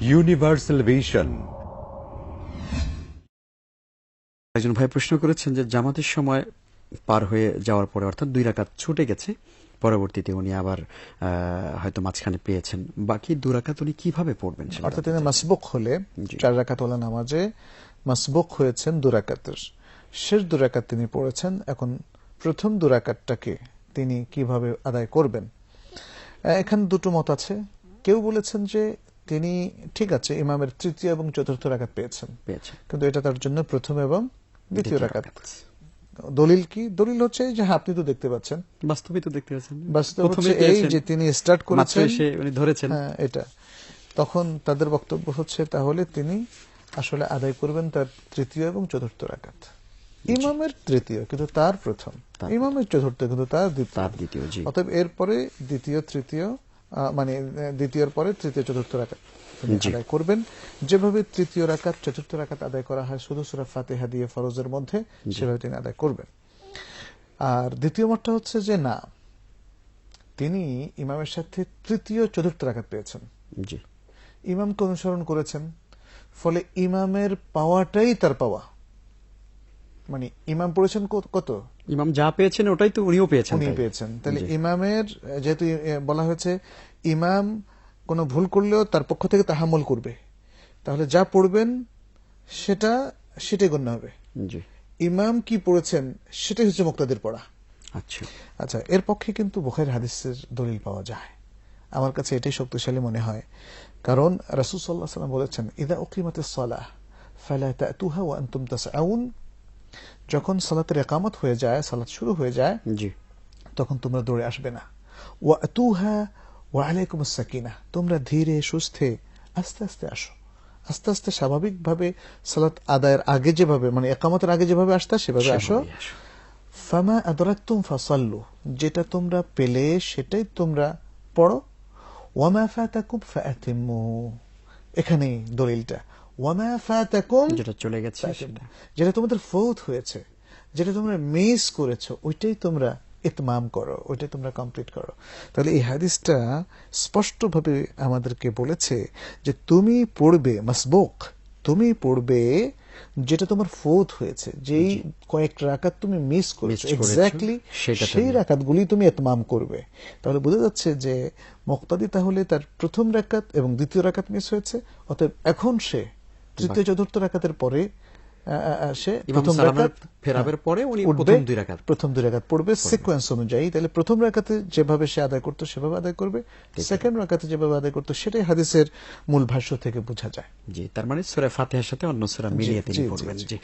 Universal vision একজন ভাই প্রশ্ন করেছেন যে জামাতের সময় পার হয়ে যাওয়ার পরে অর্থাৎ দুই রাকাত ছুটে গেছে পরবর্তীতে উনি আবার আহ, হয়তো মাঝখানে পেয়েছেন। বাকি দু রাকাত উনি কীভাবে পড়বেন অর্থাৎ তিনি মাসবুক হলে চার রাকাত ওলা নামাজে মাসবুক হয়েছেন দুরাকাতের শেষ দুরাকাত তিনি পড়েছেন এখন প্রথম দুরাকাতটাকে তিনি কীভাবে আদায় করবেন? এখানে দুটো মত আছে। কেউ বলেছেন যে তিনি ঠিক আছে ইমামের তৃতীয় এবং চতুর্থ রাকাত পেয়েছেন। কিন্তু এটা তার জন্য প্রথম এবং দ্বিতীয় রাকাত। দলিল কি? দলিল হচ্ছে যে হ্যাঁ, আপনি তো দেখতে পাচ্ছেন। বাস্তবিক তো দেখতে পাচ্ছেন। বাস্তব হচ্ছে এই যে তিনি স্টার্ট করেছেন। ধরেছেন। হ্যাঁ এটা। তখন তাদের বক্তব্য হচ্ছে তাহলে তিনি আসলে আদায় করবেন তার তৃতীয় এবং চতুর্থ রাকাত। ইমামের তৃতীয় কিন্তু তার প্রথম। ইমামের চতুর্থ কিন্তু তার দ্বিতীয়। অতএব এরপরে দ্বিতীয় তৃতীয় মানে দ্বিতীয়র পরে তৃতীয় চতুর্থ জি। আদায় করবেন। যেভাবে তৃতীয় রাকাত চতুর্থ রাকাত আদায় করা হয় শুধু সুরা ফাতিহা দিয়ে ফরজের মধ্যে সেভাবে তিনি আদায় করবেন। আর দ্বিতীয় মতটা হচ্ছে যে না তিনি ইমামের সাথে তৃতীয় চতুর্থ রাকাত পেয়েছেন। জি। ইমামকে অনুসরণ করেছেন ফলে ইমামের পাওয়াটাই তার পাওয়া। মানে ইমাম পড়েছেন কত- ইমাম যা পেয়েছেন ওটাই তো উনিও পেয়েছেন উনি পেয়েছেন। তাহলে ইমামের যেহেতু বলা হয়েছে ইমাম কোনো ভুল করলেও তার পক্ষ থেকে তাহামল করবে। তাহলে যা পড়বেন সেটা সেটাই গণ্য হবে। জি। ইমাম কি পড়েছেন সেটাই হচ্ছে মুক্তাদের পড়া। আচ্ছা। আচ্ছা এর পক্ষে কিন্তু বুখার হাদিসের দলিল পাওয়া যায়। আমার কাছে এটাই শক্তিশালী মনে হয়। কারণ রাসূল সাল্লাল্লাহু আলাইহি ওয়াসাল্লাম বলেছেন ইদা উকিমাতিস সালাহ ফালা তাতুহা ওয়া আনতুম তাসআউন যখন সালাতের একামত হয়ে যায় সালাত শুরু হয়ে যায় জি। তখন তোমরা দৌড়ে আসবে না। ওয়া আতুহা ওয়া আলাইকুম সাকিনা তোমরা ধীরে সুস্থে আস্তে আস্তে আসো। আস্তে আস্তে স্বাভাবিকভাবে সালাত আদায়ের আগে যেভাবে মানে একামতের আগে যেভাবে আসতা সেভাবে আসো। ফামা আদরাতুম ফাসাল্লু যেটা তোমরা পেলে সেটাই তোমরা পড়ো। ওয়ামা ফাতাকুম ফাআতিমু এখানেই দলিলটা। ওয়ামা ফাতাকুম যেটা চলে গেছে সেটা। যেটা তোমাদের ফৌত হয়েছে যেটা তোমরা মিস করেছ ওইটাই তোমরা ইতমাম করো ওইটাই তোমরা কমপ্লিট করো। তাহলে এই হাদিসটা স্পষ্টভাবে আমাদেরকে বলেছে যে তুমি পড়বে মাসবুক তুমি পড়বে যেটা তোমার ফৌত হয়েছে যেই কয়েক রাকাত তুমি মিস করেছ এক্স্যাক্টলি সেই রাকাতগুলি তুমি এতমাম করবে। তাহলে বোঝা যাচ্ছে যে মুক্তাদি তাহলে তার প্রথম রাকাত এবং দ্বিতীয় রাকাত মিস হয়েছে অতএব এখন সে তৃতীয় চতুর্থ রাকাতের পরে সে প্রথম রাকাত ফেরাবের পরে উনি প্রথম দুই রাকাত। প্রথম দুই রাকাত পড়বে সিকোয়েন্স অনুযায়ী। তাহলে প্রথম রাকাতে যেভাবে সে আদায় করতো সেভাবে আদায় করবে। সেকেন্ড রাকাতে যেভাবে আদায় করতো সেটাই হাদিসের মূল ভাষ্য থেকে বোঝা যায়। জি তার মানে সুরা ফাতিহার সাথে অন্য সুরা মিলিয়ে তিনি পড়বেন। জি।